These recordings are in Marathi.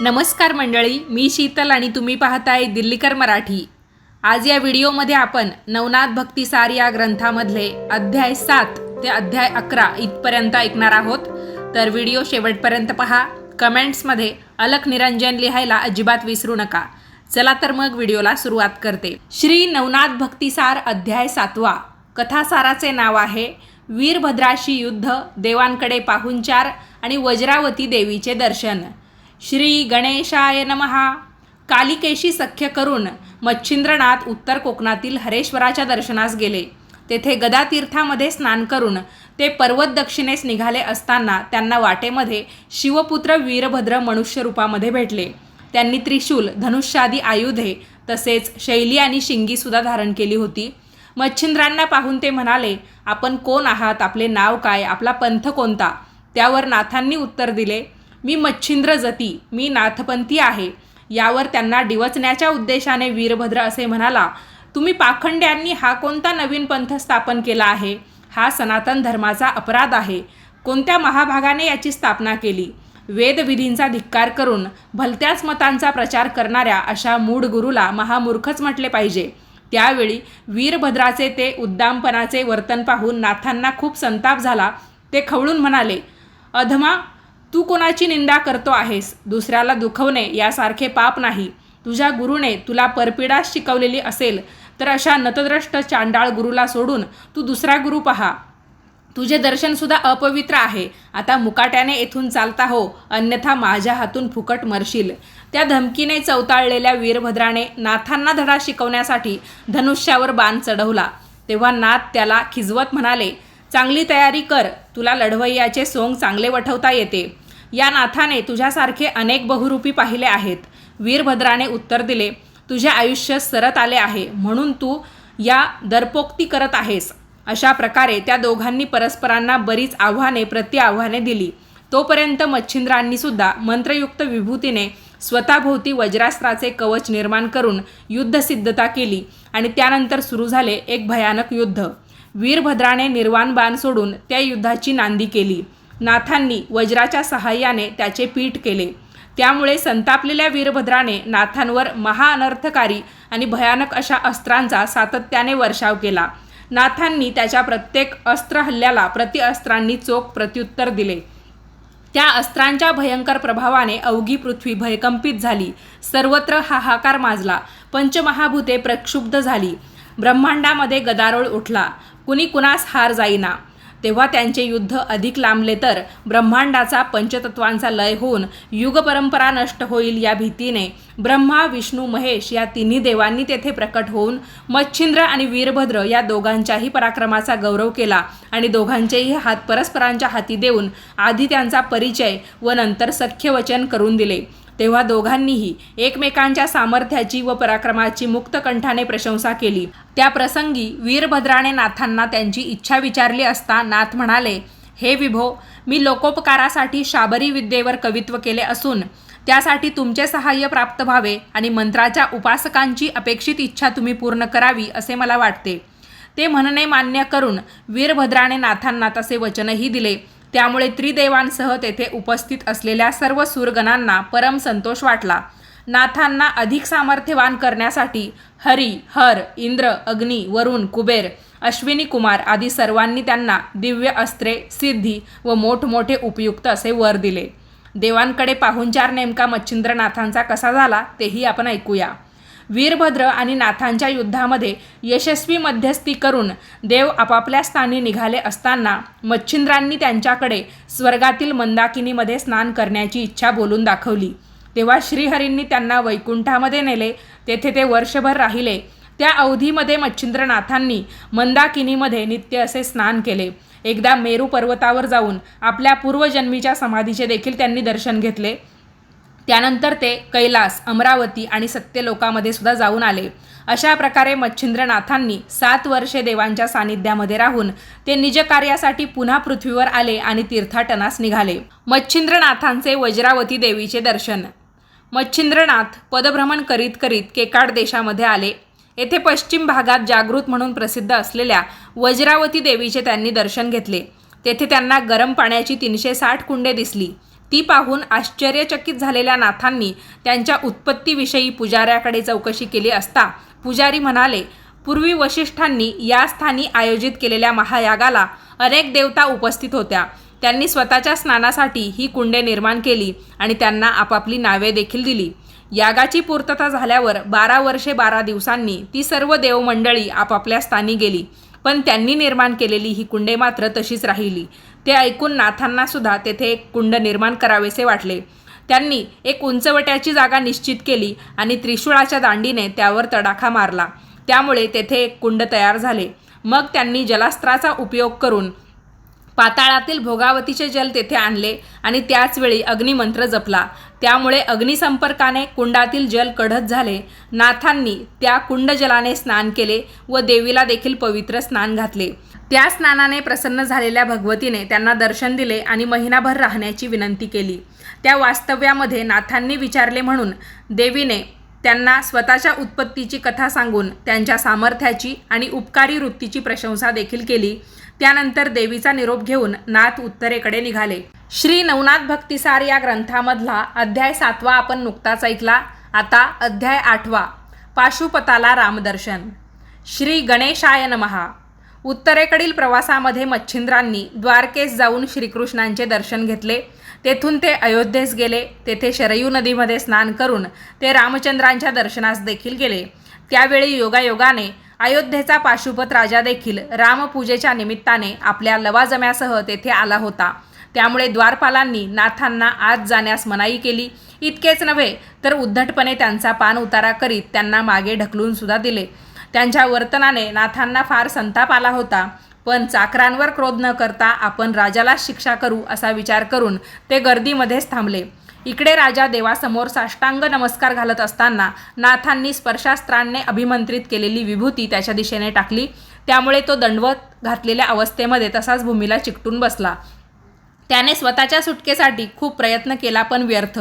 नमस्कार मंडळी मी शीतल आणि तुम्ही पाहताय दिल्लीकर मराठी. आज या व्हिडिओमध्ये आपण नवनाथ भक्तिसार या ग्रंथामधले अध्याय सात ते अध्याय अकरा इथपर्यंत ऐकणार आहोत. तर व्हिडिओ शेवटपर्यंत पहा. कमेंट्समध्ये अलक निरंजन लिहायला अजिबात विसरू नका. चला तर मग व्हिडिओला सुरुवात करते. श्री नवनाथ भक्तिसार अध्याय सातवा. कथासाराचे नाव आहे वीरभद्राशी युद्ध देवांकडे पाहुणचार आणि वज्रावती देवीचे दर्शन. श्री गणेशाय नमहा कालिकेशी सख्य करून मच्छिंद्रनाथ उत्तर कोकणातील हरेश्वराच्या दर्शनास गेले. तेथे गदातीर्थामध्ये स्नान करून ते पर्वत दक्षिणेस निघाले असताना त्यांना वाटेमध्ये शिवपुत्र वीरभद्र मनुष्य रूपामध्ये भेटले. त्यांनी त्रिशूल धनुष्यादी आयुधे तसेच शैली आणि शिंगीसुद्धा धारण केली होती. मच्छिंद्रांना पाहून ते म्हणाले आपण कोण आहात? आपले नाव काय? आपला पंथ कोणता? त्यावर नाथांनी उत्तर दिले मी मच्छिंद्र जती मी नाथपंथी आहे. यावर त्यांना डिवचण्याच्या उद्देशाने वीरभद्र असे म्हणाला तुम्ही पाखंड्यांनी हा कोणता नवीन पंथ स्थापन केला आहे? हा सनातन धर्माचा अपराध आहे. कोणत्या महाभागाने याची स्थापना केली? वेदविधींचा धिक्कार करून भलत्याच मतांचा प्रचार करणाऱ्या अशा मूढ गुरुला महामूर्खच म्हटले पाहिजे. त्यावेळी वीरभद्राचे ते उद्दामपणाचे वर्तन पाहून नाथांना खूप संताप झाला. ते खवळून म्हणाले अधमा तू कोणाची निंदा करतो आहेस? दुसऱ्याला दुखवणे यासारखे पाप नाही. तुझ्या गुरुने तुला परपिडास शिकवलेली असेल तर अशा नतद्रष्ट चांडाळ गुरुला सोडून तू दुसरा गुरु पहा. तुझे दर्शनसुद्धा अपवित्र आहे. आता मुकाट्याने येथून चालता हो अन्यथा माझ्या हातून फुकट मरशील. त्या धमकीने चवताळलेल्या वीरभद्राने नाथांना धडा शिकवण्यासाठी धनुष्यावर बाण चढवला. तेव्हा नाथ त्याला खिजवत म्हणाले चांगली तयारी कर तुला लढवय्याचे सोंग चांगले वठवता येते. या नाथाने तुझ्यासारखे अनेक बहुरूपी पाहिले आहेत. वीरभद्राने उत्तर दिले तुझे आयुष्य सरत आले आहे म्हणून तू या दरपोक्ती करत आहेस. अशा प्रकारे त्या दोघांनी परस्परांना बरीच आव्हाने प्रतिआव्हाने दिली. तोपर्यंत मच्छिंद्रांनी सुद्धा मंत्रयुक्त विभूतीने स्वतःभोवती वज्रास्त्राचे कवच निर्माण करून युद्धसिद्धता केली आणि त्यानंतर सुरू झाले एक भयानक युद्ध. वीरभद्राने निर्वाण बाण सोडून त्या युद्धाची नांदी केली. नाथांनी वज्राच्या सहाय्याने त्याचे पीठ केले. त्यामुळे संतापलेल्या वीरभद्राने नाथांवर महाअनर्थकारी आणि भयानक अशा अस्त्रांचा सातत्याने वर्षाव केला. नाथांनी त्याच्या प्रत्येक अस्त्र हल्ल्याला प्रतिअस्त्रांनी चोख प्रत्युत्तर दिले. त्या अस्त्रांच्या भयंकर प्रभावाने अवघी पृथ्वी भयकंपित झाली. सर्वत्र हाहाकार माजला. पंचमहाभूते प्रक्षुब्ध झाली. ब्रह्मांडामध्ये गदारोळ उठला. कुणी कुणास हार जाईना. तेव्हा त्यांचे युद्ध अधिक लांबले तर ब्रह्मांडाचा पंचतत्वांचा लय होऊन युगपरंपरा नष्ट होईल या भीतीने. ब्रह्मा विष्णू महेश या तिन्ही देवांनी तेथे प्रकट होऊन मच्छिंद्र आणि वीरभद्र या दोघांच्याही पराक्रमाचा गौरव केला आणि दोघांचेही हात परस्परांच्या हाती देऊन आधी त्यांचा परिचय व नंतर सख्यवचन करून दिले. तेव्हा दोघांनीही एकमेकांच्या सामर्थ्याची व पराक्रमाची मुक्तकंठाने प्रशंसा केली. त्या प्रसंगी वीरभद्राने नाथांना त्यांची इच्छा विचारली असता नाथ म्हणाले हे विभो मी लोकोपकारासाठी शाबरी विद्येवर कवित्व केले असून त्यासाठी तुमचे सहाय्य प्राप्त व्हावे आणि मंत्राच्या उपासकांची अपेक्षित इच्छा तुम्ही पूर्ण करावी असे मला वाटते ते म्हणणे मान्य करून वीरभद्राने नाथांना तसे वचनही दिले. त्यामुळे त्रिदेवांसह तेथे उपस्थित असलेल्या सर्व सुरगणांना परम संतोष वाटला. नाथांना अधिक सामर्थ्यवान करण्यासाठी हरी हर इंद्र अग्नी वरुण कुबेर अश्विनी कुमार आदी सर्वांनी त्यांना दिव्य अस्त्रे सिद्धी व मोठमोठे उपयुक्त असे वर दिले. देवांकडे पाहुणचार नेमका मच्छिंद्रनाथांचा कसा झाला तेही आपण ऐकूया. वीरभद्र आणि नाथांच्या युद्धामध्ये यशस्वी मध्यस्थी करून देव आपापल्या स्थानी निघाले असताना मच्छिंद्रांनी त्यांच्याकडे स्वर्गातील मंदाकिनीमध्ये स्नान करण्याची इच्छा बोलून दाखवली. तेव्हा श्रीहरींनी त्यांना वैकुंठामध्ये नेले. तेथे ते वर्षभर राहिले. त्या अवधीमध्ये मच्छिंद्रनाथांनी मंदाकिनीमध्ये नित्य असे स्नान केले. एकदा मेरू पर्वतावर जाऊन आपल्या पूर्वजन्मीच्या समाधीचे देखील त्यांनी दर्शन घेतले. त्यानंतर ते कैलास अमरावती आणि सत्यलोकामध्ये सुद्धा जाऊन आले. अशा प्रकारे मच्छिंद्रनाथांनी सात वर्षे देवांच्या सानिध्यामध्ये राहून ते निज कार्यासाठी पुन्हा पृथ्वीवर आले आणि तीर्थाटनास निघाले. मच्छिंद्रनाथांचे वज्रावती देवीचे दर्शन. मच्छिंद्रनाथ पदभ्रमण करीत करीत केकाड देशामध्ये आले. येथे पश्चिम भागात जागृत म्हणून प्रसिद्ध असलेल्या वज्रावती देवीचे त्यांनी दर्शन घेतले. तेथे त्यांना गरम पाण्याची तीनशे साठ कुंडे दिसली. ती पाहून आश्चर्यचकित झालेल्या नाथांनी त्यांच्या उत्पत्तीविषयी पुजाऱ्याकडे चौकशी केली असता पुजारी म्हणाले पूर्वी वशिष्ठांनी या स्थानी आयोजित केलेल्या महायागाला अनेक देवता उपस्थित होत्या. त्यांनी स्वतःच्या स्नानासाठी ही कुंडे निर्माण केली आणि त्यांना आपापली नावे देखील दिली. यागाची पूर्तता झाल्यावर बारा वर्षे बारा दिवसांनी ती सर्व देवमंडळी आपापल्या स्थानी गेली. पण त्यांनी निर्माण केलेली ही कुंडे मात्र तशीच राहिली. ते ऐकून नाथांना सुद्धा तेथे एक कुंड निर्माण करावेसे वाटले. त्यांनी एक उंचवट्याची जागा निश्चित केली आणि त्रिशूळाच्या दांडीने त्यावर तडाखा मारला. त्यामुळे तेथे एक कुंड तयार झाले. मग त्यांनी जलास्त्राचा उपयोग करून पाताळातील भोगावतीचे जल तेथे आणले आणि त्याचवेळी अग्निमंत्र जपला. त्यामुळे अग्निसंपर्काने कुंडातील जल कढत झाले. नाथांनी त्या कुंड जलाने स्नान केले व देवीला देखील पवित्र स्नान घातले. त्या स्नानाने प्रसन्न झालेल्या भगवतीने त्यांना दर्शन दिले आणि महिनाभर राहण्याची विनंती केली. त्या वास्तव्यामध्ये नाथांनी विचारले म्हणून देवीने त्यांना स्वतःच्या उत्पत्तीची कथा सांगून त्यांच्या सामर्थ्याची आणि उपकारी वृत्तीची प्रशंसा देखील केली. त्यानंतर देवीचा निरोप घेऊन नाथ उत्तरेकडे निघाले. श्री नवनाथ भक्तिसार या ग्रंथामधला अध्याय सातवा आपण नुकताच ऐकला. आता अध्याय आठवा. पाशुपताला रामदर्शन. श्री गणेशाय नमहा. उत्तरेकडील प्रवासामध्ये मच्छिंद्रांनी द्वारकेस जाऊन श्रीकृष्णांचे दर्शन घेतले. तेथून ते अयोध्येस गेले. तेथे शरयू नदीमध्ये स्नान करून ते रामचंद्रांच्या दर्शनास देखील गेले. त्यावेळी योगायोगाने अयोध्येचा पाशुपत राजा देखील रामपूजेच्या निमित्ताने आपल्या लवाजम्यासह तेथे आला होता. त्यामुळे द्वारपालांनी नाथांना आत जाण्यास मनाई केली. इतकेच नव्हे तर उद्धटपणे त्यांचा पान उतारा करीत त्यांना मागे ढकलून सुद्धा दिले. त्यांच्या वर्तनाने नाथांना फार संताप आला होता. पण चाकरांवर क्रोध न करता आपण राजालाच शिक्षा करू असा विचार करून ते गर्दीमध्येच थांबले. इकडे राजा देवासमोर साष्टांग नमस्कार घालत असताना नाथांनी स्पर्शास्त्रांने अभिमंत्रित केलेली विभूती त्याच्या दिशेने टाकली. त्यामुळे तो दंडवत घातलेल्या अवस्थेमध्ये तसाच भूमीला चिकटून बसला. त्याने स्वतःच्या सुटकेसाठी खूप प्रयत्न केला पण व्यर्थ.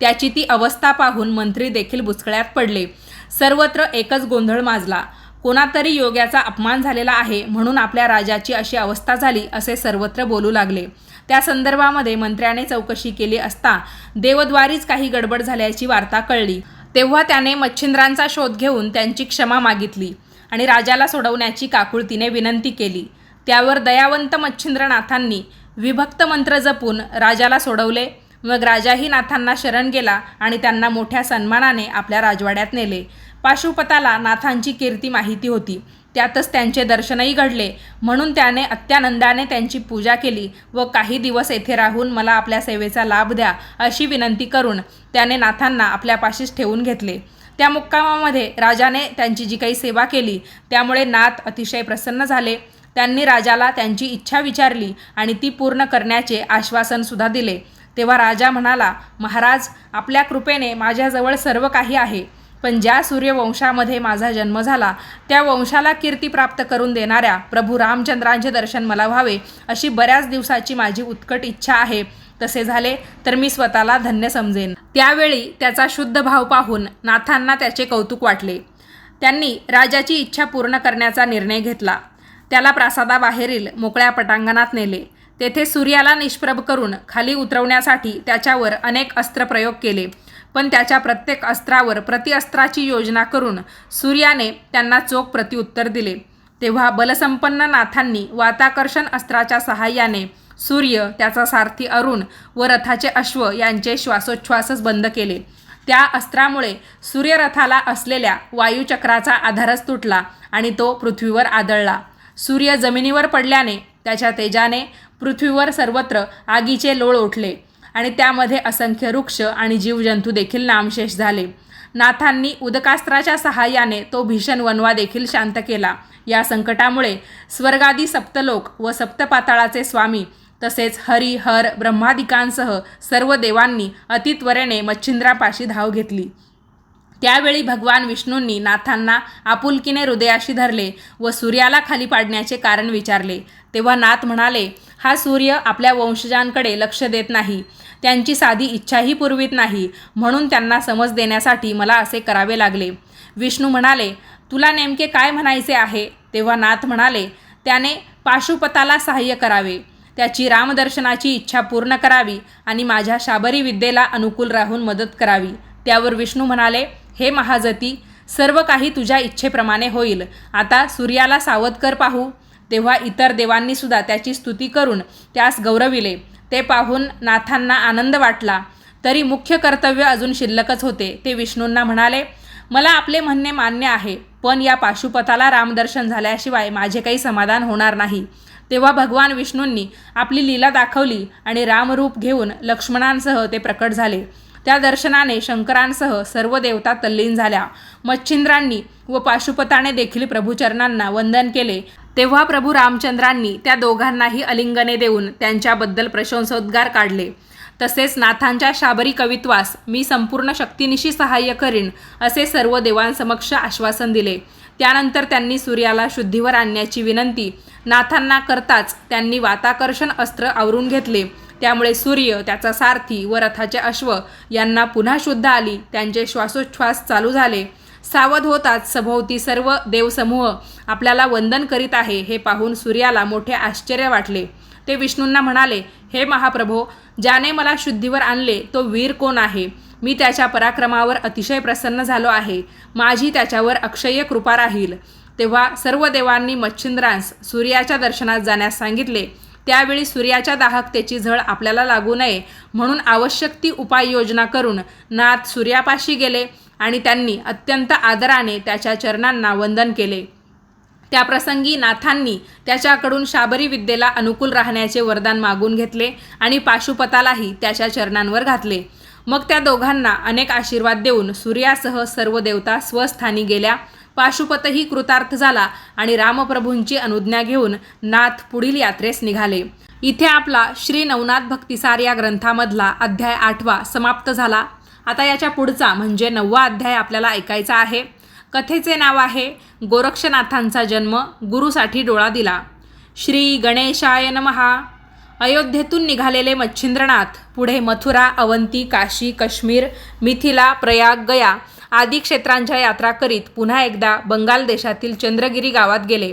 त्याची ती अवस्था पाहून मंत्री देखील बुचकळ्यात पडले. सर्वत्र एकच गोंधळ माजला. कोणातरी योग्याचा अपमान झालेला आहे म्हणून आपल्या राजाची अशी अवस्था झाली असे सर्वत्र बोलू लागले. त्या संदर्भामध्ये मंत्र्याने चौकशी केली असता देवद्वारीच काही गडबड झाल्याची वार्ता कळली. तेव्हा त्याने मच्छिंद्रांचा शोध घेऊन त्यांची क्षमा मागितली आणि राजाला सोडवण्याची काकुळतीने विनंती केली. त्यावर दयावंत मच्छिंद्रनाथांनी विभक्त मंत्र जपून राजाला सोडवले. मग राजाही नाथांना शरण गेला आणि त्यांना मोठ्या सन्मानाने आपल्या राजवाड्यात नेले. पाशुपताला नाथांची कीर्ती माहिती होती. त्यातच त्यांचे दर्शनही घडले. म्हणून त्याने अत्यानंदाने त्यांची पूजा केली व काही दिवस येथे राहून मला आपल्या सेवेचा लाभ द्या अशी विनंती करून त्याने नाथांना आपल्यापाशीच ठेवून घेतले. त्या मुक्कामामध्ये राजाने त्यांची जी काही सेवा केली त्यामुळे नाथ अतिशय प्रसन्न झाले. त्यांनी राजाला त्यांची इच्छा विचारली आणि ती पूर्ण करण्याचे आश्वासनसुद्धा दिले. तेव्हा राजा म्हणाला महाराज आपल्या कृपेने माझ्याजवळ सर्व काही आहे. पण ज्या सूर्यवंशामध्ये माझा जन्म झाला त्या वंशाला कीर्ती प्राप्त करून देणाऱ्या प्रभू रामचंद्रांचे दर्शन मला व्हावे अशी बऱ्याच दिवसाची माझी उत्कट इच्छा आहे. तसे झाले तर मी स्वतःला धन्य समजेन. त्यावेळी त्याचा शुद्ध भाव पाहून नाथांना त्याचे कौतुक वाटले. त्यांनी राजाची इच्छा पूर्ण करण्याचा निर्णय घेतला. त्याला प्रासादाबाहेरील मोकळ्या पटांगणात नेले. तेथे सूर्याला निष्प्रभ करून खाली उतरवण्यासाठी त्याच्यावर अनेक अस्त्रप्रयोग केले. पण त्याच्या प्रत्येक अस्त्रावर प्रतिअस्त्राची योजना करून सूर्याने त्यांना चोख प्रत्युत्तर दिले. तेव्हा बलसंपन्न नाथांनी वाताकर्षण अस्त्राच्या सहाय्याने सूर्य त्याचा सारथी अरुण व रथाचे अश्व यांचे श्वासोच्छ्वासच बंद केले. त्या अस्त्रामुळे सूर्यरथाला असलेल्या वायुचक्राचा आधारच तुटला आणि तो पृथ्वीवर आदळला. सूर्य जमिनीवर पडल्याने त्याच्या तेजाने पृथ्वीवर सर्वत्र आगीचे लोळ उठले आणि त्यामध्ये असंख्य वृक्ष आणि जीवजंतू देखील नामशेष झाले. नाथांनी उदकास्त्राच्या सहाय्याने तो भीषण वनवा देखील शांत केला. या संकटामुळे स्वर्गादी सप्तलोक व सप्तपाताळाचे स्वामी तसेच हरी हर ब्रह्मादिकांसह सर्व देवांनी अतित्वरेने मच्छिंद्रापाशी धाव घेतली. त्यावेळी भगवान विष्णूंनी नाथांना आपुलकीने हृदयाशी धरले व सूर्याला खाली पाडण्याचे कारण विचारले. तेव्हा नाथ म्हणाले हा सूर्य आपल्या वंशजांकडे लक्ष देत नाही. त्यांची साधी इच्छाही पुरवीत नाही. म्हणून त्यांना समज देण्यासाठी मला असे करावे लागले. विष्णू म्हणाले तुला नेमके काय म्हणायचे आहे? तेव्हा नाथ म्हणाले त्याने पाशुपताला सहाय्य करावे. त्याची रामदर्शनाची इच्छा पूर्ण करावी आणि माझ्या शाबरी विद्येला अनुकूल राहून मदत करावी. त्यावर विष्णू म्हणाले हे महाजती सर्व काही तुझ्या इच्छेप्रमाणे होईल. आता सूर्याला सावध कर पाहू. तेव्हा इतर देवांनी सुद्धा त्याची स्तुती करून त्यास गौरविले. ते पाहून नाथांना आनंद वाटला. तरी मुख्य कर्तव्य अजून शिल्लकच होते ते विष्णूंना म्हणाले मला आपले म्हणणे मान्य आहे पण या पाशुपताला रामदर्शन झाल्याशिवाय माझे काही समाधान होणार नाही. तेव्हा भगवान विष्णूंनी आपली लीला दाखवली आणि रामरूप घेऊन लक्ष्मणांसह ते प्रकट झाले. त्या दर्शनाने शंकरांसह सर्व देवता तल्लीन झाल्या. मच्छिंद्रांनी व पाशुपताने देखील प्रभूचरणांना वंदन केले. तेव्हा प्रभू रामचंद्रांनी त्या दोघांनाही अलिंगने देऊन त्यांच्याबद्दल प्रशंसोद्गार काढले. तसेच नाथांच्या शाबरी कवित्वास मी संपूर्ण शक्तीनिशी सहाय्य करीन असे सर्व देवांसमक्ष आश्वासन दिले. त्यानंतर त्यांनी सूर्याला शुद्धीवर आणण्याची विनंती नाथांना करताच त्यांनी वाताकर्षण अस्त्र आवरून घेतले. त्यामुळे सूर्य त्याचा सारथी व रथाचे अश्व यांना पुन्हा शुद्ध आली त्यांचे श्वासोच्छ्वास चालू झाले. सावध होताच सभोवती सर्व देवसमूह आपल्याला वंदन करीत आहे हे पाहून सूर्याला मोठे आश्चर्य वाटले. ते विष्णूंना म्हणाले हे महाप्रभो ज्याने मला शुद्धीवर आणले तो वीर कोण आहे? मी त्याच्या पराक्रमावर अतिशय प्रसन्न झालो आहे. माझी त्याच्यावर अक्षय कृपा राहील. तेव्हा सर्व देवांनी मच्छिंद्रांस सूर्याच्या दर्शनात जाण्यास सांगितले. त्यावेळी सूर्याच्या दाहकतेची झळ आपल्याला लागू नये म्हणून आवश्यक ती उपाययोजना करून नाथ सूर्यापाशी गेले. आणि त्यांनी अत्यंत आदराने त्याच्या चरणांना वंदन केले. त्याप्रसंगी नाथांनी त्याच्याकडून शाबरी विद्येला अनुकूल राहण्याचे वरदान मागून घेतले आणि पाशुपतालाही त्याच्या चरणांवर घातले. मग त्या दोघांना अनेक आशीर्वाद देऊन सूर्यासह सर्व देवता स्वस्थानी गेल्या. पाशुपतही कृतार्थ झाला आणि रामप्रभूंची अनुज्ञा घेऊन नाथ पुढील यात्रेस निघाले. इथे आपला श्री नवनाथ भक्तिसार या ग्रंथामधला अध्याय आठवा समाप्त झाला. आता याच्या पुढचा म्हणजे नववा अध्याय आपल्याला ऐकायचा आहे. कथेचे नाव आहे गोरक्षनाथांचा जन्म गुरुसाठी डोळा दिला. श्री गणेशाय नमहा अयोध्येतून निघालेले मच्छिंद्रनाथ पुढे मथुरा अवंती काशी काश्मीर मिथिला प्रयाग गया आदी क्षेत्रांच्या यात्रा करीत पुन्हा एकदा बंगाल देशातील चंद्रगिरी गावात गेले.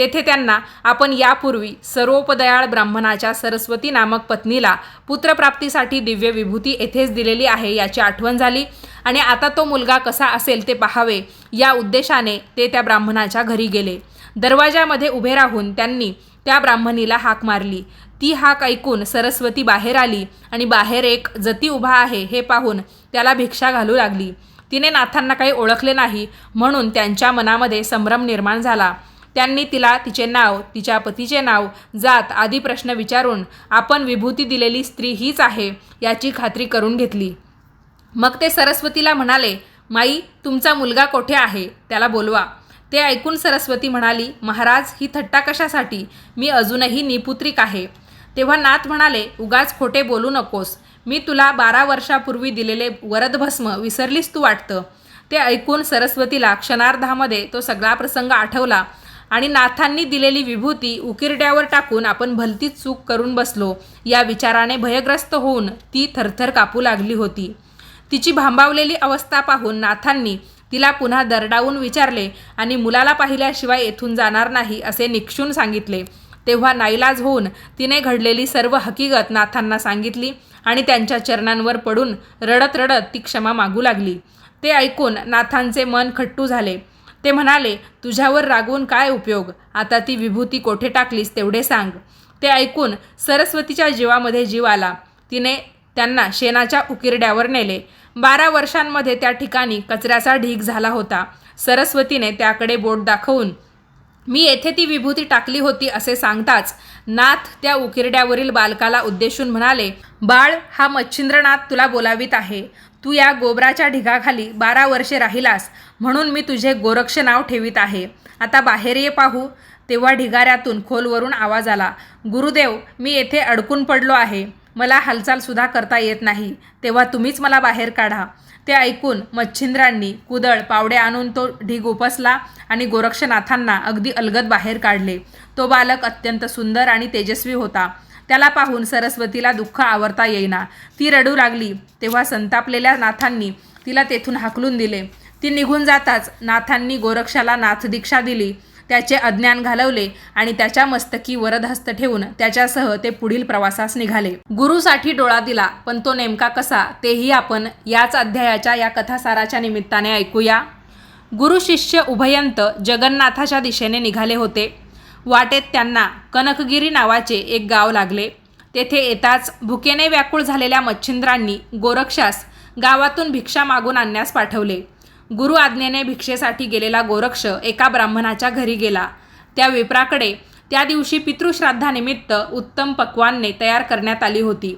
तेथे त्यांना आपण यापूर्वी सर्वोपदयाळ ब्राह्मणाच्या सरस्वती नामक पत्नीला पुत्रप्राप्तीसाठी दिव्य विभूती येथेच दिलेली आहे याची आठवण झाली. आणि आता तो मुलगा कसा असेल ते पाहावे या उद्देशाने ते त्या ब्राह्मणाच्या घरी गेले. दरवाजामध्ये उभे राहून त्यांनी त्या ब्राह्मणीला हाक मारली. ती हाक ऐकून सरस्वती बाहेर आली आणि बाहेर एक जती उभा आहे हे पाहून त्याला भिक्षा घालू लागली. तिने नाथांना काही ओळखले नाही म्हणून त्यांच्या मनामध्ये संभ्रम निर्माण झाला. त्यांनी तिला तिचे नाव तिच्या पतीचे नाव जात आदी प्रश्न विचारून आपण विभूती दिलेली स्त्री हीच आहे याची खात्री करून घेतली. मग ते सरस्वतीला म्हणाले माई तुमचा मुलगा कोठे आहे त्याला बोलवा. ते ऐकून सरस्वती म्हणाली महाराज ही थट्टा कशासाठी? मी अजूनही निपुत्रिक आहे. तेव्हा नाथ म्हणाले उगाच खोटे बोलू नकोस. मी तुला बारा वर्षापूर्वी दिलेले वरदभस्म विसरलीस तू वाटतं. ते ऐकून सरस्वतीला क्षणार्धामध्ये तो सगळा प्रसंग आठवला. आणि नाथांनी दिलेली विभूती उकिरड्यावर टाकून आपण भलतीच चूक करून बसलो. या विचाराने भयग्रस्त होऊन ती थरथर कापू लागली होती. तिची भांबावलेली अवस्था पाहून नाथांनी तिला पुन्हा दरडावून विचारले आणि मुलाला पाहिल्याशिवाय येथून जाणार नाही असे निक्षून सांगितले. तेव्हा नाईलाज होऊन तिने घडलेली सर्व हकीकत नाथांना सांगितली आणि त्यांच्या चरणांवर पडून रडत रडत ती क्षमा मागू लागली. ते ऐकून नाथांचे मन खट्टू झाले. ते म्हणाले तुझ्यावर रागवून काय उपयोग? आता ती विभूती कोठे टाकलीस तेवढे सांग. ते ऐकून सरस्वतीच्या जीवामध्ये जीव आला. तिने त्यांना शेणाच्या उकिरड्यावर नेले. बारा वर्षांमध्ये त्या ठिकाणी कचऱ्याचा ढीग झाला होता. सरस्वतीने त्याकडे बोट दाखवून मी येथे ती विभूती टाकली होती असे सांगताच नाथ त्या उकिरड्यावरील बालकाला उद्देशून म्हणाले बाळ हा मच्छिंद्रनाथ तुला बोलावीत आहे. तू या गोबराच्या ढिगाखाली बारा वर्षे राहिलास म्हणून मी तुझे गोरक्ष नाव ठेवीत आहे. आता बाहेर ये पाहू. तेव्हा ढिगाऱ्यातून खोलवरून आवाज आला गुरुदेव मी येथे अडकून पडलो आहे. मला हालचालसुद्धा करता येत नाही. तेव्हा तुम्हीच मला बाहेर काढा. ते ऐकून मच्छिंद्रांनी कुदळ पावडे आणून तो ढीग उपसला आणि गोरक्षनाथांना अगदी अलगद बाहेर काढले. तो बालक अत्यंत सुंदर आणि तेजस्वी होता. त्याला पाहून सरस्वतीला दुःख आवरता येईना. ती रडू लागली. तेव्हा संतापलेल्या नाथांनी तिला तेथून हाकलून दिले. ती निघून जाताच नाथांनी गोरक्षाला नाथदीक्षा दिली. त्याचे अज्ञान घालवले आणि त्याच्या मस्तकी वरदहस्त ठेवून त्याच्यासह ते पुढील प्रवासास निघाले. गुरुसाठी डोळा दिला पण तो नेमका कसा तेही आपण याच अध्यायाच्या या कथासाराच्या निमित्ताने ऐकूया. गुरु शिष्य उभयंत जगन्नाथाच्या दिशेने निघाले होते. वाटेत त्यांना कनकगिरी नावाचे एक गाव लागले. तेथे येताच भुकेने व्याकुळ झालेल्या मच्छिंद्रांनी गोरक्षास गावातून भिक्षा मागून आणण्यास पाठवले. गुरु आज्ञेने भिक्षेसाठी गेलेला गोरक्ष एका ब्राह्मणाच्या घरी गेला. त्या विप्राकडे त्या दिवशी पितृश्राद्धानिमित्त उत्तम पक्वान्ने तयार करण्यात आली होती.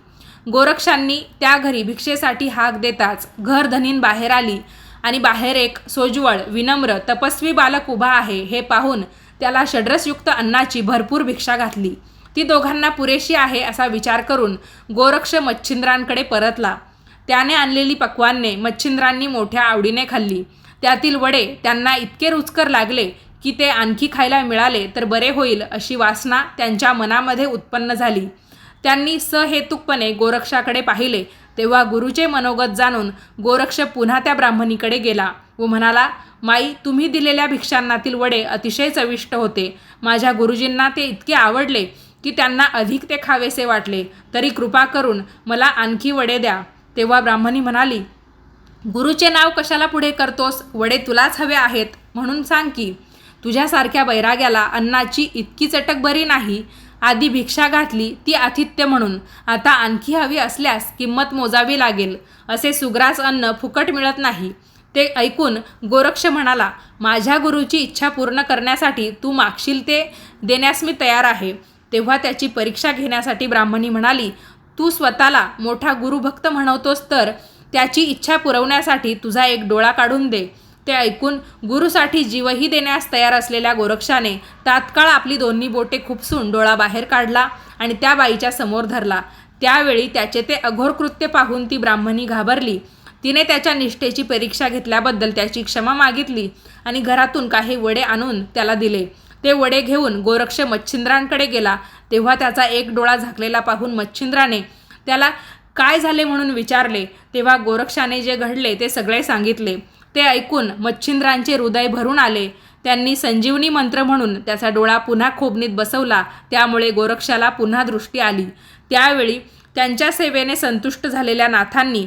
गोरक्षांनी त्या घरी भिक्षेसाठी हाक देताच घर धनीन बाहेर आली आणि बाहेर एक सोज्वळ विनम्र तपस्वी बालक उभा आहे हे पाहून त्याला षड्रसयुक्त अन्नाची भरपूर भिक्षा घातली. ती दोघांना पुरेशी आहे असा विचार करून गोरक्ष मच्छिंद्रांकडे परतला. त्याने आणलेली पक्वान्ने मच्छिंद्रांनी मोठ्या आवडीने खाल्ली. त्यातील वडे त्यांना इतके रुचकर लागले की ते आणखी खायला मिळाले तर बरे होईल अशी वासना त्यांच्या मनामध्ये उत्पन्न झाली. त्यांनी सहेतुकपणे गोरक्षाकडे पाहिले तेव्हा गुरुचे मनोगत जाणून गोरक्ष पुन्हा त्या ब्राह्मणीकडे गेला. व म्हणाला माई तुम्ही दिलेल्या भिक्षांनातील वडे अतिशय चविष्ट होते. माझ्या गुरुजींना ते इतके आवडले की त्यांना अधिक ते खावेसे वाटले. तरी कृपा करून मला आणखी वडे द्या. तेव्हा ब्राह्मणी म्हणाली गुरुचे नाव कशाला पुढे करतोस? वडे तुलाच हवे आहेत. म्हणून सांग की तुझ्यासारख्या बैराग्याला अन्नाची इतकी चटक बरी नाही. आधी भिक्षा घातली ती आतिथ्य म्हणून. आता आणखी हवी असल्यास किंमत मोजावी लागेल. असे सुग्रास अन्न फुकट मिळत नाही. ते ऐकून गोरक्ष म्हणाला माझ्या गुरुची इच्छा पूर्ण करण्यासाठी तू मागशील ते देण्यास मी तयार आहे. तेव्हा त्याची परीक्षा घेण्यासाठी ब्राह्मणी म्हणाली तू स्वतःला मोठा गुरुभक्त म्हणवतोस तर त्याची इच्छा पुरवण्यासाठी तुझा एक डोळा काढून दे. ते ऐकून गुरुसाठी जीवही देण्यास तयार असलेल्या गोरक्षाने तात्काळ आपली दोन्ही बोटे खुपसून डोळा बाहेर काढला आणि त्या बाईच्या समोर धरला. त्यावेळी त्याचे ते अघोर कृत्य पाहून ती ब्राह्मणी घाबरली. तिने त्याच्या निष्ठेची परीक्षा घेतल्याबद्दल त्याची क्षमा मागितली आणि घरातून काही वडे आणून त्याला दिले. ते वडे घेऊन गोरक्ष मच्छिंद्रांकडे गेला. तेव्हा त्याचा एक डोळा झाकलेला पाहून मच्छिंद्राने त्याला काय झाले? म्हणून विचारले. तेव्हा गोरक्षाने जे घडले ते सगळे सांगितले. ते ऐकून मच्छिंद्रांचे हृदय भरून आले. त्यांनी संजीवनी मंत्र म्हणून त्याचा डोळा पुन्हा खोबनीत बसवला. त्यामुळे गोरक्षाला पुन्हा दृष्टी आली. त्यावेळी त्यांच्या सेवेने संतुष्ट झालेल्या नाथांनी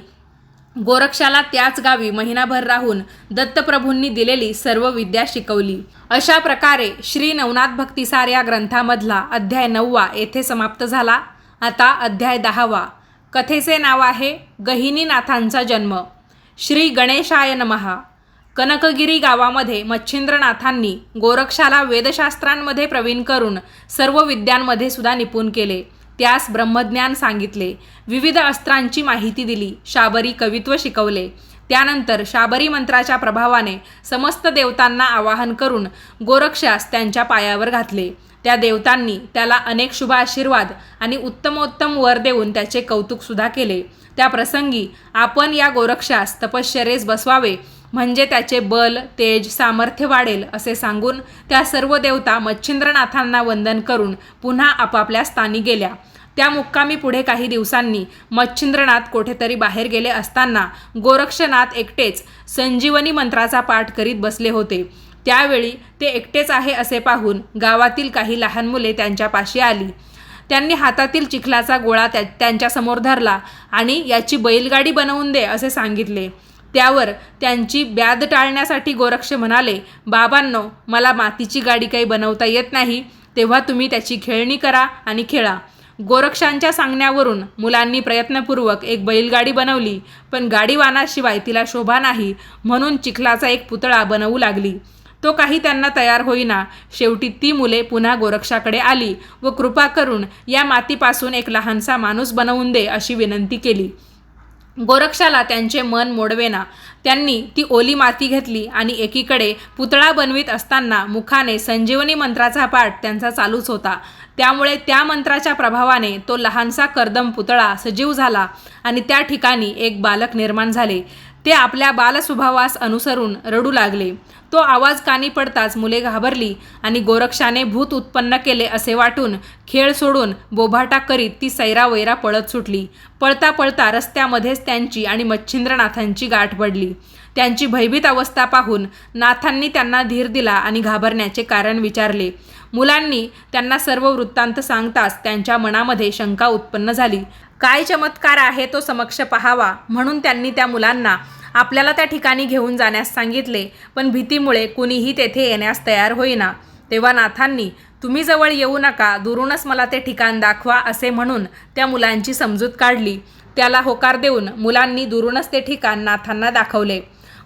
गोरक्षाला त्याच गावी महिनाभर राहून दत्तप्रभूंनी दिलेली सर्व विद्या शिकवली. अशा प्रकारे श्री नवनाथ भक्तिसार या ग्रंथामधला अध्याय नववा येथे समाप्त झाला. आता अध्याय दहावा. कथेचे नाव आहे गहिनीनाथांचा जन्म. श्री गणेशाय नमहा. कनकगिरी गावामध्ये मच्छिंद्रनाथांनी गोरक्षाला वेदशास्त्रांमध्ये प्रवीण करून सर्व विद्यांमध्ये सुद्धा निपुण केले. त्यास ब्रह्मज्ञान सांगितले. विविध अस्त्रांची माहिती दिली. शाबरी कवित्व शिकवले. त्यानंतर शाबरी मंत्राच्या प्रभावाने समस्त देवतांना आवाहन करून गोरक्षास त्यांच्या पायावर घातले. त्या देवतांनी त्याला अनेक शुभ आशीर्वाद आणि उत्तमोत्तम वर देऊन त्याचे कौतुकसुद्धा केले. त्या प्रसंगी आपण या गोरक्षास तपश्चरेस बसवावे म्हणजे त्याचे बल तेज सामर्थ्य वाढेल असे सांगून त्या सर्व देवता मच्छिंद्रनाथांना वंदन करून पुन्हा आपापल्या स्थानी गेल्या. त्या मुक्कामी पुढे काही दिवसांनी मच्छिंद्रनाथ कोठेतरी बाहेर गेले असताना गोरक्षनाथ एकटेच संजीवनी मंत्राचा पाठ करीत बसले होते. त्यावेळी ते एकटेच आहे असे पाहून गावातील काही लहान मुले त्यांच्यापाशी आली. त्यांनी हातातील चिखलाचा गोळा त्या त्यांच्यासमोर धरला आणि याची बैलगाडी बनवून दे असे सांगितले. त्यावर त्यांची ब्याद टाळण्यासाठी गोरक्ष म्हणाले बाबांनो मला मातीची गाडी काही बनवता येत नाही. तेव्हा तुम्ही त्याची खेळणी करा आणि खेळा. गोरक्षांच्या सांगण्यावरून मुलांनी प्रयत्नपूर्वक एक बैलगाडी बनवली पण गाडीवानाशिवाय तिला शोभा नाही म्हणून चिखलाचा एक पुतळा बनवू लागली. तो काही त्यांना तयार होईना. शेवटी ती मुले पुन्हा गोरक्षाकडे आली व कृपा करून या मातीपासून एक लहानसा माणूस बनवून दे अशी विनंती केली. गोरक्षाला त्यांचे मन मोडवेना. त्यांनी ती ओली माती घेतली आणि एकीकडे पुतळा बनवीत असताना मुखाने संजीवनी मंत्राचा पाठ त्यांचा चालूच होता. त्यामुळे त्या मंत्राच्या प्रभावाने तो लहानसा कर्दम पुतळा सजीव झाला आणि त्या ठिकाणी एक बालक निर्माण झाले. ते आपल्या बालस्वभावास अनुसरून रडू लागले. तो आवाज कानी पडताच मुले घाबरली आणि गोरक्षाने भूत उत्पन्न केले असे वाटून खेळ सोडून बोभाटा करीत ती सैरावैरा पळत सुटली. पळता पळता रस्त्यामध्येच त्यांची आणि मच्छिंद्रनाथांची गाठ पडली. त्यांची भयभीत अवस्था पाहून नाथांनी त्यांना धीर दिला आणि घाबरण्याचे कारण विचारले. मुलांनी त्यांना सर्व वृत्तांत सांगताच त्यांच्या मनामध्ये शंका उत्पन्न झाली. काय चमत्कार आहे तो समक्ष पहावा म्हणून त्यांनी त्या मुलांना आपल्याला त्या ठिकाणी घेऊन जाण्यास सांगितले. पण भीतीमुळे कुणीही तेथे येण्यास तयार होईना. तेव्हा नाथांनी तुम्ही जवळ येऊ नका दुरूनच मला ते ठिकाण दाखवा असे म्हणून त्या मुलांची समजूत काढली. त्याला होकार देऊन मुलांनी दुरूनच ते ठिकाण नाथांना दाखवले.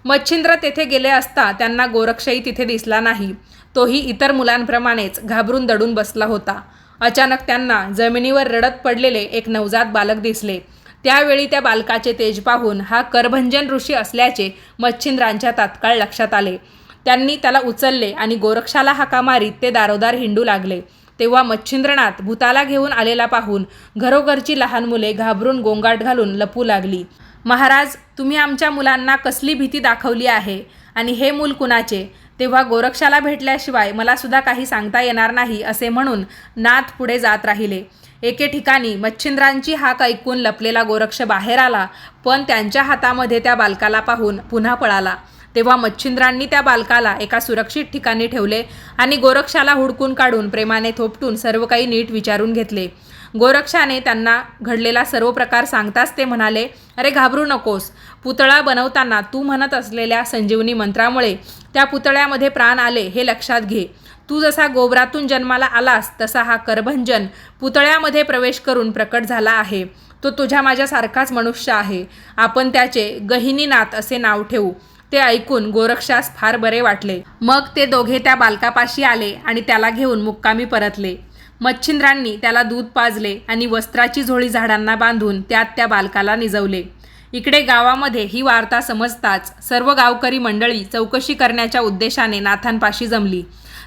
मच्छिंद्र तेथे गेले असता त्यांना गोरक्षही तिथे दिसला नाही. तोही इतर मुलांप्रमाणेच घाबरून दडून बसला होता. अचानक त्यांना जमिनीवर रडत पडलेले एक नवजात बालक दिसले. त्यावेळी त्या बालकाचे तेज पाहून हा करभंजन ऋषी असल्याचे मच्छिंद्रांच्या तात्काळ लक्षात आले. त्यांनी त्याला उचलले आणि गोरक्षाला हाका मारीत ते दारोदार हिंडू लागले. तेव्हा मच्छिंद्रनाथ भूताला घेऊन आलेला पाहून घरोघरची लहान मुले घाबरून गोंगाट घालून लपू लागली. महाराज तुम्ही आमच्या मुलांना कसली भीती दाखवली आहे? आणि हे मूल कुणाचे? तेव्हा गोरक्षाला भेटल्याशिवाय मला सुद्धा काही सांगता येणार नाही असे म्हणून नाथ पुढे जात राहिले. एके ठिकाणी मच्छिंद्रांची हाक ऐकून लपलेला गोरक्ष बाहेर आला पण त्यांच्या हातामध्ये त्या बालकाला पाहून पुन्हा पळाला. तेव्हा मच्छिंद्रांनी त्या बालकाला एका सुरक्षित ठिकाणी ठेवले आणि गोरक्षाला हुडकून काढून प्रेमाने थोपटून सर्व काही नीट विचारून घेतले. गोरक्षाने त्यांना घडलेला सर्व प्रकार सांगताच ते म्हणाले अरे घाबरू नकोस. पुतळा बनवताना तू म्हणत असलेल्या संजीवनी मंत्रामुळे त्या पुतळ्यामध्ये प्राण आले हे लक्षात घे. तू जसा गोबरातून जन्माला आलास तसा हा करभंजन पुतळ्यामध्ये प्रवेश करून प्रकट झाला आहे. तो तुझ्या माझ्यासारखाच मनुष्य आहे. आपण त्याचे गहिनीनाथ असे नाव ठेवू. ते ऐकून गोरक्षास फार बरे वाटले. मग ते दोघे त्या बालकापाशी आले आणि त्याला घेऊन मुक्कामी परतले. मच्छिंद्रांनी त्याला दूध पाजले आणि वस्त्राची झोळी झाडांना बांधून त्यात त्या बालकाला निजवले. इकडे गावामध्ये ही वार्ता समजताच सर्व गावकरी मंडळी चौकशी करण्याच्या उद्देशाने नाथांपाशी जमली.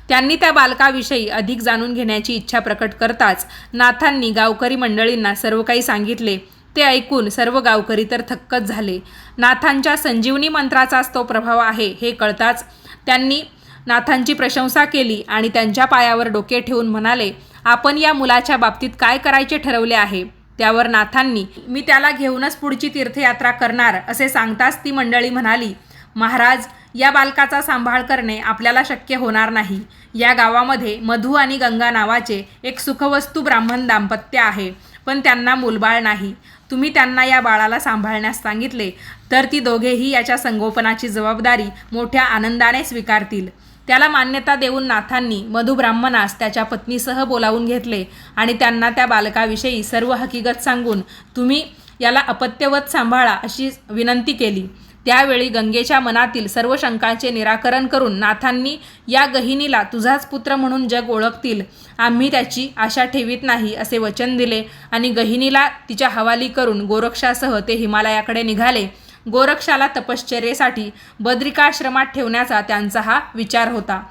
त्यांनी त्या बालकाविषयी अधिक जाणून घेण्याची इच्छा प्रकट करताच नाथांनी गावकरी मंडळींना सर्व काही सांगितले. ते ऐकून सर्व गावकरी तर थक्कच झाले. नाथांच्या संजीवनी मंत्राचाच तो प्रभाव आहे हे कळताच त्यांनी नाथांची प्रशंसा केली आणि त्यांच्या पायावर डोके ठेवून म्हणाले आपण या मुलाच्या बाबतीत काय करायचे ठरवले आहे? त्यावर नाथांनी मी त्याला घेऊनच पुढची तीर्थयात्रा करणार असे सांगताच ती मंडळी म्हणाली महाराज या बालकाचा सांभाळ करणे आपल्याला शक्य होणार नाही. या गावामध्ये मधू आणि गंगा नावाचे एक सुखवस्तू ब्राह्मण दाम्पत्य आहे पण त्यांना मूलबाळ नाही. तुम्ही त्यांना या बाळाला सांभाळण्यास सांगितले तर ती दोघेही याच्या संगोपनाची जबाबदारी मोठ्या आनंदाने स्वीकारतील. त्याला मान्यता देऊन नाथांनी मधु ब्राह्मणास त्याच्या पत्नीसह बोलावून घेतले आणि त्यांना त्या बालकाविषयी सर्व हकीकत सांगून तुम्ही याला अपत्यवत सांभाळा अशी विनंती केली. त्यावेळी गंगेच्या मनातील सर्व शंकांचे निराकरण करून नाथांनी या गहिनीला तुझाच पुत्र म्हणून जग ओळखतील. आम्ही त्याची आशा ठेवीत नाही असे वचन दिले आणि गहिनीला तिच्या हवाली करून गोरक्षासह ते हिमालयाकडे निघाले. गोरक्षाला तपश्चर्येसाठी बद्रिकाश्रमात ठेवण्याचा त्यांचा हा विचार होता.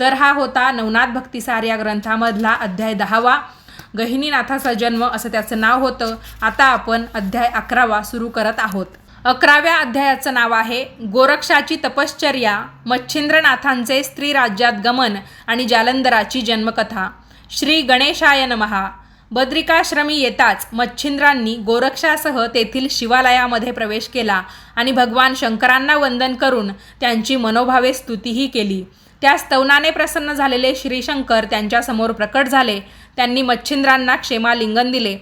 तर हा होता नवनाथ भक्तिसार या ग्रंथामधला अध्याय दहावा. गहिनीनाथाचा जन्म असं त्याचं नाव होतं. आता आपण अध्याय अकरावा सुरू करत आहोत. अकराव्या अध्यायाचं नाव आहे गोरक्षाची तपश्चर्या मच्छिंद्रनाथांचे स्त्री राज्यात गमन आणि जालंधराची जन्मकथा. श्री गणेशाय नमहा बद्रिकाश्रमी येताच मच्छिंद्रांनी गोरक्षासह तेथील शिवालयामध्ये प्रवेश केला आणि भगवान शंकरांना वंदन करून त्यांची मनोभावे स्तुतीही केली. त्या स्तवनाने प्रसन्न झालेले श्रीशंकर त्यांच्यासमोर प्रकट झाले. त्यांनी मच्छिंद्रांना क्षेमालिंगन दिले.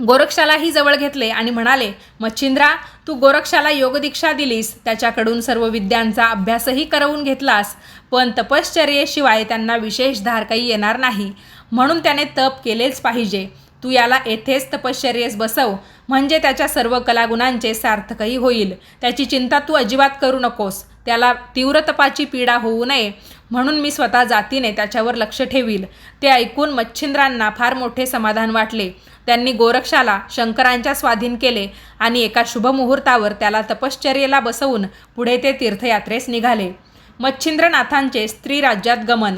गोरक्षालाही जवळ घेतले आणि म्हणाले मच्छिंद्रा तू गोरक्षाला योगदीक्षा दिलीस. त्याच्याकडून सर्व विद्यांचा अभ्यासही करवून घेतलास. पण तपश्चर्येशिवाय त्यांना विशेष धार काही येणार नाही. म्हणून त्याने तप केलेच पाहिजे. तू याला येथेच तपश्चर्येस बसव. म्हणजे त्याच्या सर्व कलागुणांचे सार्थकही होईल. त्याची चिंता तू अजिबात करू नकोस. त्याला तीव्र तपाची पीडा होऊ नये. म्हणून मी स्वतः जातीने त्याच्यावर लक्ष ठेवील. ते ऐकून मच्छिंद्रांना फार मोठे समाधान वाटले. त्यांनी गोरक्षाला शंकरांच्या स्वाधीन केले आणि एका शुभमुहूर्तावर त्याला तपश्चर्येला बसवून पुढे ते तीर्थयात्रेस निघाले. मच्छिंद्रनाथांचे स्त्री राज्यात गमन.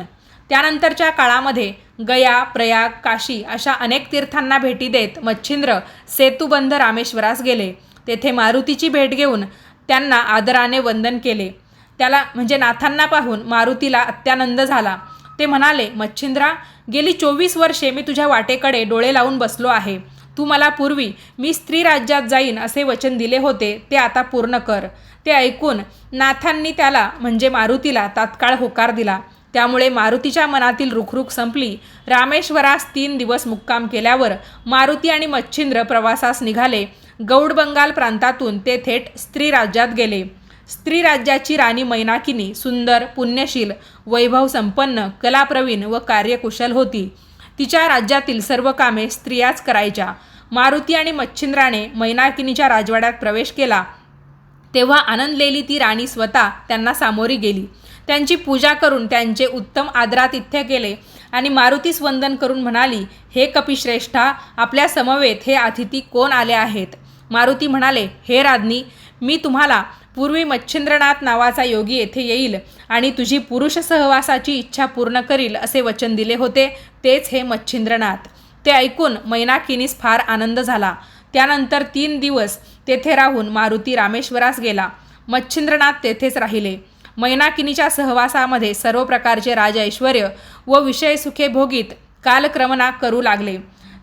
त्यानंतरच्या काळामध्ये गया प्रयाग काशी अशा अनेक तीर्थांना भेटी देत मच्छिंद्र सेतुबंध रामेश्वरास गेले. तेथे मारुतीची भेट घेऊन त्यांना आदराने वंदन केले. त्याला म्हणजे नाथांना पाहून मारुतीला अत्यानंद झाला. ते म्हणाले मच्छिंद्रा गेली चोवीस वर्षे मी तुझ्या वाटेकडे डोळे लावून बसलो आहे. तू मला पूर्वी मी स्त्री राज्यात जाईन असे वचन दिले होते ते आता पूर्ण कर. ते ऐकून नाथांनी त्याला म्हणजे मारुतीला तात्काळ होकार दिला. त्यामुळे मारुतीच्या मनातील रुखरुख संपली. रामेश्वरास तीन दिवस मुक्काम केल्यावर मारुती आणि मच्छिंद्र प्रवासास निघाले. गौड बंगाल प्रांतातून ते थेट स्त्री राज्यात गेले. स्त्री राज्याची राणी मैनाकिनी सुंदर पुण्यशील वैभव संपन्न कलाप्रवीण व कार्यकुशल होती. तिच्या राज्यातील सर्व कामे स्त्रियाच करायच्या. मारुती आणि मच्छिंद्राने मैनाकिनीच्या राजवाड्यात प्रवेश केला. तेव्हा आनंदलेली ती राणी स्वतः त्यांना सामोरी गेली. त्यांची पूजा करून त्यांचे उत्तम आदरातिथ्य केले. आणि मारुतीस वंदन करून म्हणाली हे कपिश्रेष्ठा आपल्या समवेत हे अतिथी कोण आले आहेत? मारुती म्हणाले हे राज्ञी मी तुम्हाला पूर्वी मच्छिंद्रनाथ नावाचा योगी येथे येईल आणि तुझी पुरुष सहवासाची इच्छा पूर्ण करील असे वचन दिले होते तेच हे मच्छिंद्रनाथ. ते ऐकून मैनाकिनीस फार आनंद झाला. त्यानंतर तीन दिवस तेथे राहून मारुती रामेश्वरास गेला. मच्छिंद्रनाथ तेथेच राहिले. मैनाकिनीच्या सहवासामध्ये सर्व प्रकारचे राज ऐश्वर व विषयसुखे भोगीत कालक्रमणा करू लागले.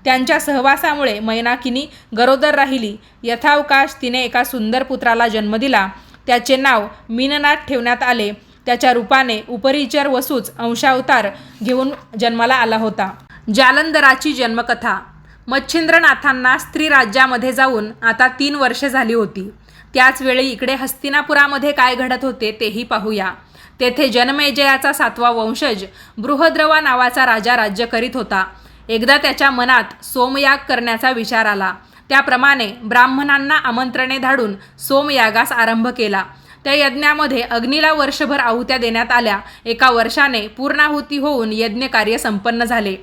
त्यांच्या सहवासामुळे मैनाकिनी गरोदर राहिली. यथावकाश तिने एका सुंदर पुत्राला जन्म दिला. त्याचे नाव मीननाथ ठेवण्यात आले. त्याच्या रूपाने उपरिचर वसूच अंशावतार घेऊन जन्माला आला होता. जालंधराची जन्मकथा. मच्छिंद्रनाथांना स्त्री राज्यामध्ये जाऊन आता तीन वर्षे झाली होती. त्याचवेळी इकडे हस्तिनापुरामध्ये काय घडत होते तेही पाहूया. तेथे जनमेजयाचा सातवा वंशज बृहद्रवा नावाचा राजा राज्य करीत होता. एकदा त्याच्या मनात सोमयाग करण्याचा विचार आला. त्याप्रमाणे ब्राह्मणांना आमंत्रणे धाडून सोमयागास आरंभ केला. त्या यज्ञामध्ये अग्नीला वर्षभर आहुत्या देण्यात आल्या. एका वर्षाने पूर्णाहुती होऊन यज्ञकार्य संपन्न झाले.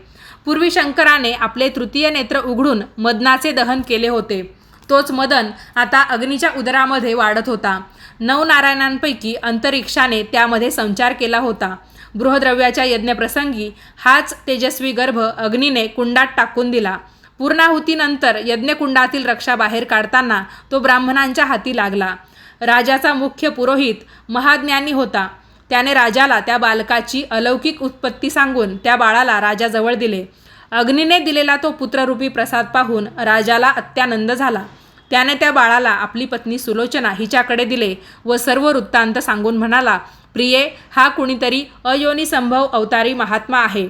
पूर्वी शंकराने आपले तृतीय नेत्र उघडून मदनाचे दहन केले होते. तोच मदन आता अग्नीच्या उदरामध्ये वाढत होता. नवनारायणांपैकी अंतरिक्षाने त्यामध्ये संचार केला होता. बृहद्रव्याच्या यज्ञप्रसंगी हाच तेजस्वी गर्भ अग्नीने कुंडात टाकून दिला. पूर्णाहुतीनंतर यज्ञकुंडातील रक्षा बाहेर काढताना तो ब्राह्मणांच्या हाती लागला. राजाचा मुख्य पुरोहित महाज्ञानी होता. त्याने राजाला त्या बालकाची अलौकिक उत्पत्ती सांगून त्या बाळाला राजाजवळ दिले. अग्नीने दिलेला तो पुत्ररूपी प्रसाद पाहून राजाला अत्यानंद झाला. त्याने त्या बाळाला आपली पत्नी सुलोचना हिच्याकडे दिले व सर्व वृत्तांत सांगून म्हणाला प्रिये हा कुणीतरी अयोनी संभव अवतारी महात्मा आहे.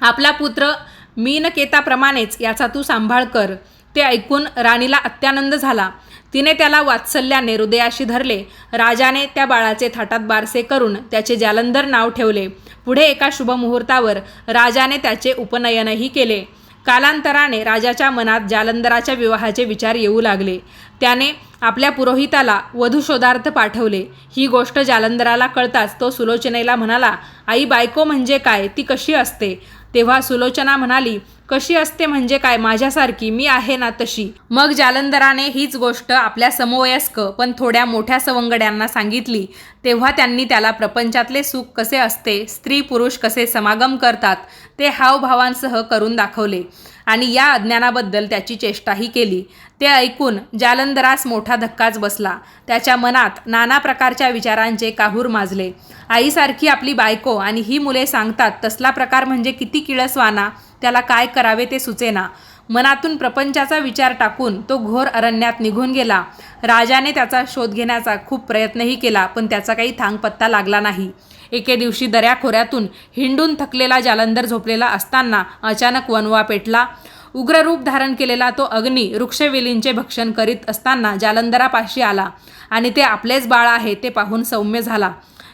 आपला पुत्र मीनकेताप्रमाणेच याचा तू सांभाळ कर. ते ऐकून राणीला अत्यानंद झाला. तिने त्याला वात्सल्याने हृदयाशी धरले. राजाने त्या बाळाचे थाटात बारसे करून त्याचे जालंधर नाव ठेवले. पुढे एका शुभमुहूर्तावर राजाने त्याचे उपनयनही केले. कालांतराने राजाच्या मनात जालंधराच्या विवाहाचे विचार येऊ लागले. त्याने आपल्या पुरोहिताला वधूशोधार्थ पाठवले. ही गोष्ट जालंधराला कळताच तो सुलोचनेला म्हणाला आई बायको म्हणजे काय? ती कशी असते? तेव्हा सुलोचना म्हणाली कशी असते म्हणजे काय? माझ्यासारखी मी आहे ना तशी. मग जालंधराने हीच गोष्ट आपल्या समवयस्क पण थोड्या मोठ्या सवंगड्यांना सांगितली. तेव्हा त्यांनी त्याला प्रपंचातले सुख कसे असते स्त्री पुरुष कसे समागम करतात ते हावभावांसह करून दाखवले. आणि या अज्ञानाबद्दल त्याची चेष्टाही केली. ते ऐकून जालंधरास मोठा धक्काच बसला. त्याच्या मनात नाना प्रकारच्या विचारांचे काहूर माजले. आईसारखी आपली बायको आणि ही मुले सांगतात तसला प्रकार म्हणजे किती किळसवाना त्याला काय करावे ते सुचेना मनातून प्रपंचाचा विचार टाकून तो घोर अरण्यात निघून गेला. राजाने त्याचा शोध घेण्याचा खूप प्रयत्नही केला पण त्याचा काही थांगपत्ता लागला नाही. एके दिवशी दऱ्याखोऱ्यातून हिंडून थकलेला जालंधर झोपलेला असताना अचानक वनवा पेटला. उग्ररूप धारण केलेला तो अग्नी वृक्षवेलींचे भक्षण करीत असताना जालंधरापाशी आला आणि ते आपलेच बाळ आहे ते पाहून सौम्य झाला.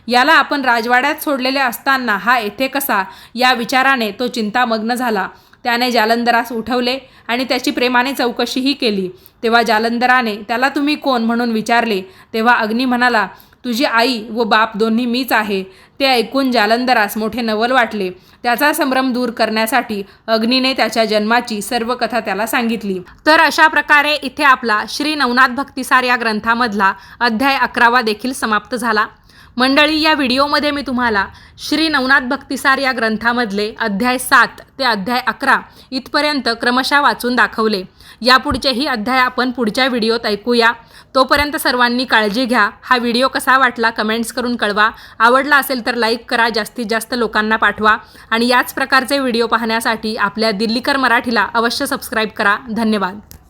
याला आपण राजवाड्यात सोडलेले असताना हा येथे कसा? या विचाराने तो चिंतामग्न झाला. त्याने जालंधरास उठवले आणि त्याची प्रेमाने चौकशीही केली. तेव्हा जालंधराने त्याला तुम्ही कोण? म्हणून विचारले. तेव्हा अग्नी म्हणाला तुझी आई व बाप दोन्ही मीच आहे ते ऐकून जालंधरास मोठे नवल वाटले. त्याचा संभ्रम दूर करण्यासाठी अग्नीने त्याच्या जन्माची सर्व कथा त्याला सांगितली. तर अशा प्रकारे इथे आपला श्री नवनाथ भक्तिसार या ग्रंथामधला अध्याय अकरावा देखील समाप्त झाला. मंडळी या व्हिडिओमध्ये मी तुम्हाला श्री नवनाथ भक्तिसार या ग्रंथामधले अध्याय सात ते अध्याय अकरा इथपर्यंत क्रमशः वाचून दाखवले. यापुढचेही अध्याय आपण पुढच्या व्हिडिओत ऐकूया. तोपर्यंत सर्वांनी काळजी घ्या. हा व्हिडिओ कसा वाटला कमेंट्स करून कळवा. आवडला असेल तर लाईक करा जास्तीत जास्त लोकांना पाठवा. आणि याच प्रकारचे व्हिडिओ पाहण्यासाठी आपल्या दिल्लीकर मराठीला अवश्य सबस्क्राईब करा. धन्यवाद.